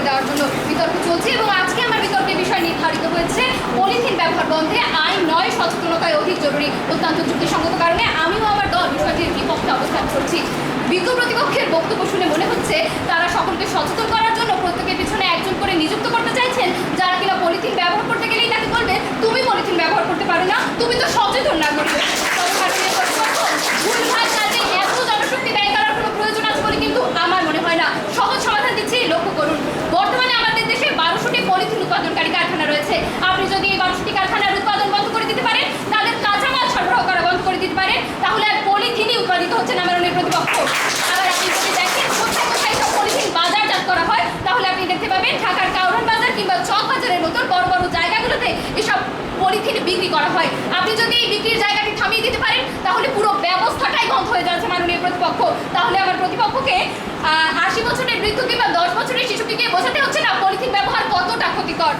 করে দেওয়ার জন্য বিতর্ক চলছে এবং আজকে আমার বিতর্কের বিষয় নির্ধারিত হয়েছে। পলিথিন ব্যবহার বন্ধে আইন নয়, সচেতনতায় অধিক জরুরি অত্যন্ত যুক্তিসঙ্গত কারণে আমিও আমার দল বিষয়টির বিপক্ষে অবস্থান করছি। বিজ্ঞ প্রতিপক্ষের বক্তব্য শুনে মনে হচ্ছে তারা সকলকে সচেতন করার জন্য প্রত্যেকের পিছনে একজন করে নিযুক্ত করতে চাইছেন, যারা কিনা পলিথিন ব্যবহার করতে গেলেই তাকে বলবে, তুমি পলিথিন ব্যবহার করতে পারো না, তুমি তো সব করা হয়। আপনি যদি এই বিক্রির জায়গাটি থামিয়ে দিতে পারেন, তাহলে পুরো ব্যবস্থাটাই বন্ধ হয়ে যাচ্ছে মাননীয় প্রতিপক্ষ। তাহলে আমার প্রতিপক্ষকে আশি বছরের বৃদ্ধ কিংবা দশ বছরের শিশুটিকে বোঝাতে হচ্ছে না পলিথিন ব্যবহার কতটা ক্ষতিকর।